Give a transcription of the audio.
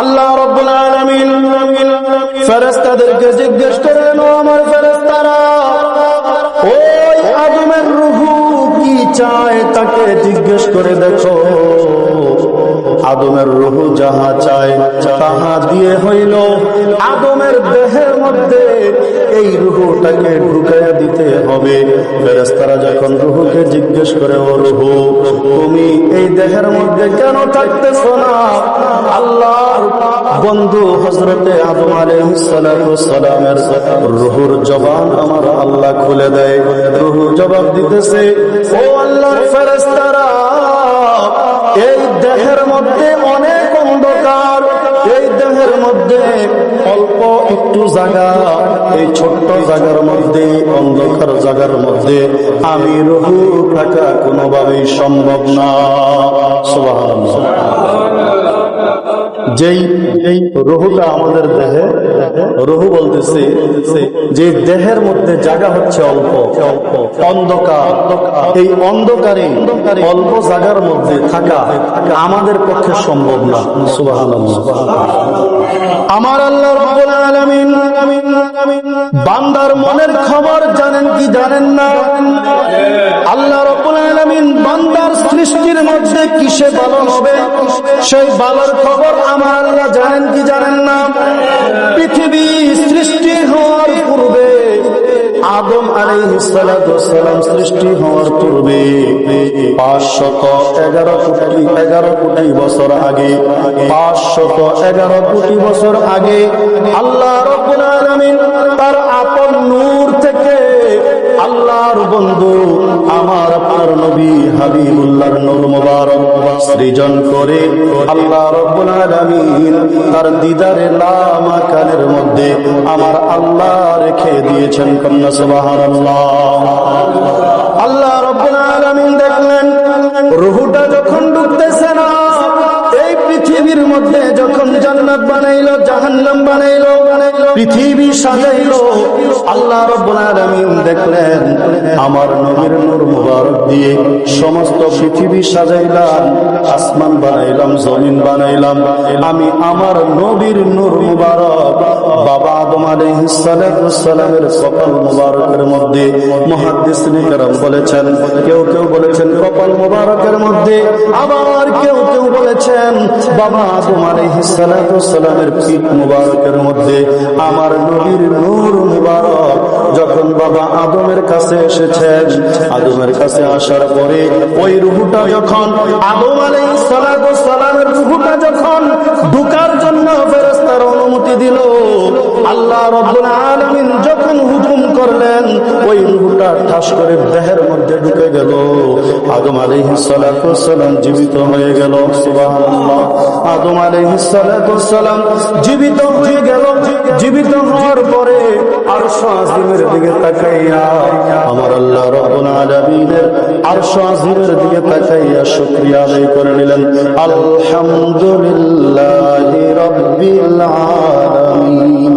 আল্লাহ রব্বুল আলামিন ফেরেশতাদেরকে জিজ্ঞেস করেন আমার ফেরেশতারা, ওই আদমের রুহু কি চায় তাকে জিজ্ঞেস করে দেখো। আদমের রুহু যাহা চায়, তাহা দিয়ে হইল, আদমের দেহের মধ্যে এই রুহুটাকে ঢুকাইয়া দিতে হবে। ফেরেস্তারা যখন রুহুকে জিজ্ঞেস করে, ও রুহু, তুমি এই দেহের মধ্যে কেন থাকতেছ না? আল্লাহর বন্ধু হজরতে আদম আলাইহিসসালামের রুহুর জবান আমার আল্লাহ খুলে দেয়। রুহু জবাব দিতেছে, ও আল্লাহর ফেরেস্তারা অল্প একটু জায়গা এই ছোট্ট জায়গার মধ্যে, অন্ধকার জায়গার মধ্যে আমি রহু থাকা কোনোভাবেই সম্ভব না সুবহানাল্লাহ। যেই রহুটা আমাদের দেহে, রহু বলতেছে যে দেহের মধ্যে জায়গা হচ্ছে অল্প অল্প অন্ধকার। এই অন্ধকারে, অল্প জায়গার মধ্যে থাকা আমাদের পক্ষে সম্ভব না। সুবাহ আমার আল্লাহ বান্দার মনের খবর জানেন কি জানেন না? আল্লাহ কিসে ভালো হবে? সেই ভালোর খবর আমার আল্লাহ জানেন কি জানেন না? পৃথিবী সৃষ্টি হওয়ার পূর্বে, আদম আলাইহিসসালাম সৃষ্টি হওয়ার পূর্বে, পাঁচশত এগারো কোটি এগারো কোটি বছর আগে এগারো কোটি বছর আগে, আল্লাহ নূর থেকে আল্লাহর বন্ধু আমার আপনার নবী হাবিবুল্লাহর নূর মুবারক সৃজন করে আল্লাহ রব্বুল আলামিন তার দিদারে লামা কালের মধ্যে আমার আল্লাহ রেখে দিয়েছেন কন্যা সুবহানাল্লাহ। পৃথিবীর মধ্যে যখন জান্নাত বানাইলো, জাহান্নাম বানাইলো পৃথিবী সাজাইলো, আল্লাহ রব্বুল আলামিন দেখলেন, আমার নবীর নূর মুবারক দিয়ে সমস্ত পৃথিবী সাজাইলাম, আসমান বানাইলাম, জমিন বানাইলাম। আমি আমার নবীর নূর মুবারক বাবা কপাল মুবারকের মধ্যে বলেছেন, কেউ কেউ বলেছেন কপাল মুবারকের মধ্যে, আবার কেউ কেউ বলেছেন বাবা পিঠ মুবারকের মধ্যে, আমার নবীর নূর মুবারক যখন বাবা আদমের কাছে এসেছেন, আদমের কাছে আসার পরে ওই রুহুটা যখন, আদম আলাইহিস সালামের রুহুটা যখন ঢুকার জন্য করে দেহের মধ্যে ঢুকে গেল। আদম আলাইহিস সালাম জীবিত হয়ে গেল। আদম আলাইহিস সালাম জীবিত হয়ে গেল। জীবিত হওয়ার পরে আরশ আজিমের দিকে তাকাইয়া আমার আল্লাহ রব্বুল আরশ আজিমের দিকে তাকাইয়া শুকরিয়া আদায় করে নিলেন। আলহামদুলিল্লাহি রাব্বিল আলামিন।